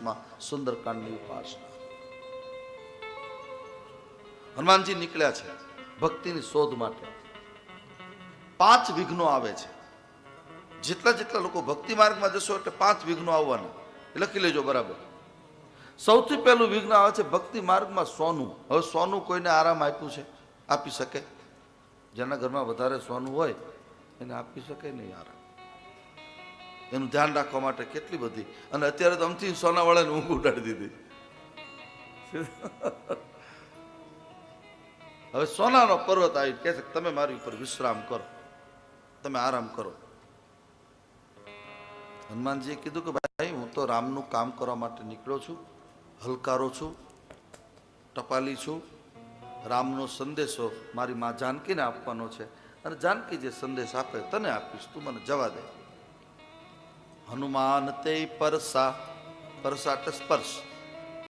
માં સુંદરકાંડની ઉપાસના. હનુમાનજી નીકળ્યા છે ભક્તિની શોધ માટે. પાંચ વિઘ્નો આવે છે. જેટલા જેટલા લોકો ભક્તિ માર્ગમાં જશો એટલે પાંચ વિઘ્નો આવવાના. લખી લેજો બરાબર. સૌથી પહેલું વિઘ્ન આવે છે ભક્તિ માર્ગમાં સોનું. હવે સોનું કોઈને આરામ આપ્યું છે? આપી શકે. જેના ઘરમાં વધારે સોનું હોય, એને આપી શકે નહીં આરામ. એનું ધ્યાન રાખવા માટે કેટલી બધી. અને અત્યારે તો અમથી સોનાવાળાને ઊંઘ ઉડાડી દીધી. હવે સોનાનો પર્વત આવી કહે છે તમે મારી ઉપર વિશ્રામ કરો. તમે આરામ કરો. હનુમાનજીએ કીધું કે ભાઈ, હું તો રામનું કામ કરવા માટે નીકળ્યો છું. હલકારો છું. ટપાલી છું. રામનો સંદેશો મારી માં જાનકીને આપવાનો છે. અને જાનકી જે સંદેશ આપે તને આપીશ. તું મને જવા દે. ਹਨੂਮਾਨ ਤੇ ਪਰਸਾ ਪਰਸਟ ਸਪਰਸ਼